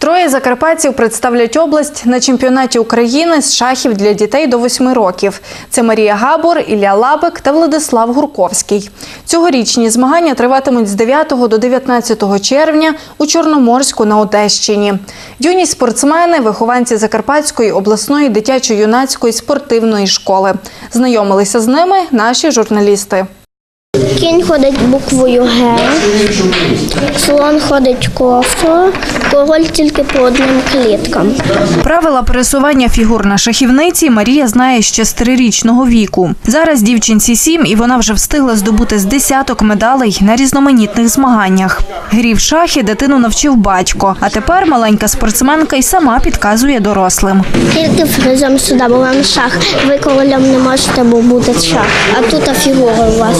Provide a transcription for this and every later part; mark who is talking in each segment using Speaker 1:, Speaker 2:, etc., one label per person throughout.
Speaker 1: Троє закарпатців представлять область на чемпіонаті України з шахів для дітей до 8 років. Це Марія Габор, Ілля Лабик та Владислав Гурковський. Цьогорічні змагання триватимуть з 9 до 19 червня у Чорноморську на Одещині. Юні спортсмени, вихованці Закарпатської обласної дитячо-юнацької спортивної школи. Знайомилися з ними наші журналісти.
Speaker 2: Кінь ходить буквою Г, слон ходить кофтою, король тільки по одним кліткам.
Speaker 1: Правила пересування фігур на шахівниці Марія знає ще з трирічного віку. Зараз дівчинці сім, і вона вже встигла здобути з десяток медалей на різноманітних змаганнях. Грі в шахи дитину навчив батько, а тепер маленька спортсменка й сама підказує дорослим.
Speaker 2: Тільки фризом сюди, бо вам шах. Ви королем не можете, буде шах. А тут а фігура у вас.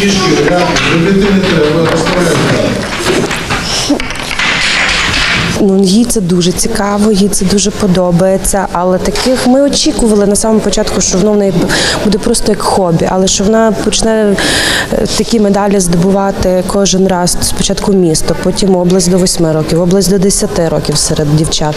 Speaker 3: Кішки, ребята, не треба розставляти.
Speaker 4: Ну, їй це дуже цікаво, їй це дуже подобається. Але таких ми очікували на самому початку, що воно в неї буде просто як хобі, але що вона почне е, такі медалі здобувати кожен раз. Спочатку місто, потім область до 8 років, область до 10 років серед дівчат.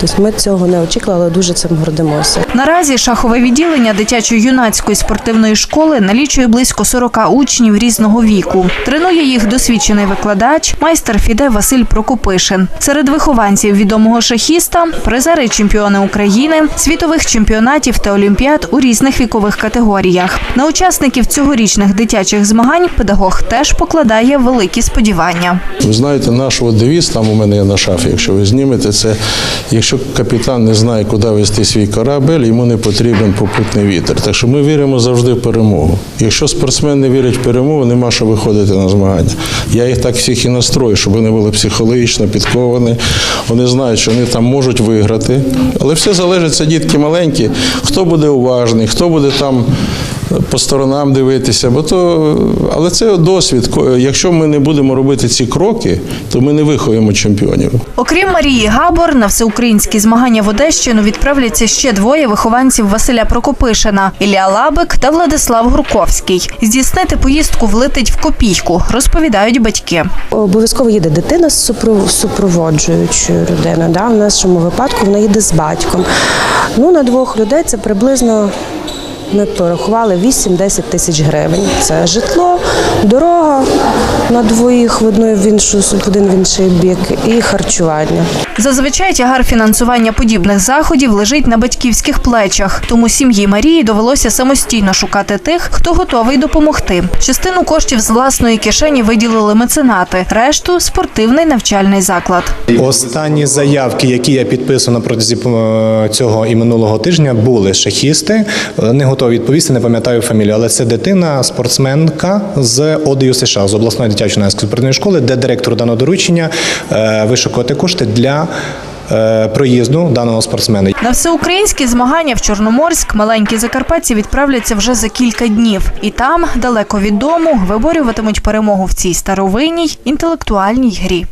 Speaker 4: Тобто ми цього не очікували, але дуже цим гордимося.
Speaker 1: Наразі шахове відділення дитячо-юнацької спортивної школи налічує близько 40 учнів різного віку. Тренує їх досвідчений викладач, майстер Фіде Василь Прокопишин. Серед вихованців відомого шахіста, призери чемпіони України, світових чемпіонатів та олімпіад у різних вікових категоріях. На учасників цьогорічних дитячих змагань педагог теж покладає великі сподівання.
Speaker 3: Ви знаєте, наш девіз там у мене є на шафі, якщо ви знімете, це якщо капітан не знає, куди вести свій корабель, йому не потрібен попутний вітер. Так що ми віримо завжди в перемогу. Якщо спортсмен не вірить в перемогу, нема що виходити на змагання. Я їх так всіх і настрою, щоб вони були психологічно підковані. Вони знають, що вони там можуть виграти. Але все залежить, це дітки маленькі, хто буде уважний, хто буде там по сторонам дивитися, бо то, але це досвід. Якщо ми не будемо робити ці кроки, то ми не виховуємо чемпіонів.
Speaker 1: Окрім Марії Габор, на всеукраїнські змагання в Одещину відправляться ще двоє вихованців Василя Прокопишина – Ілля Лабик та Владислав Гурковський. Здійснити поїздку влетить в копійку, розповідають батьки.
Speaker 4: Обов'язково їде дитина з супроводжуючою людиною. Да? В нашому випадку вона їде з батьком. Ну, на двох людей це приблизно. Ми порахували 8-10 тисяч гривень. Це житло, дорога на двоїх в одну в іншу в один в інший бік і харчування.
Speaker 1: Зазвичай тягар фінансування подібних заходів лежить на батьківських плечах, тому сім'ї Марії довелося самостійно шукати тих, хто готовий допомогти. Частину коштів з власної кишені виділили меценати, решту спортивний навчальний заклад.
Speaker 5: Останні заявки, які я підписав на протязі е, цього і минулого тижня, були шахісти. Е, Не готові відповісти, не пам'ятаю фамілію, але це дитина, спортсменка з ОДЮ США, з обласної дитячої спортивної школи, де директор дано доручення е, вишукувати кошти для е, проїзду даного спортсмена.
Speaker 1: На всеукраїнські змагання в Чорноморськ маленькі закарпатці відправляться вже за кілька днів, і там, далеко від дому, виборюватимуть перемогу в цій старовинній інтелектуальній грі.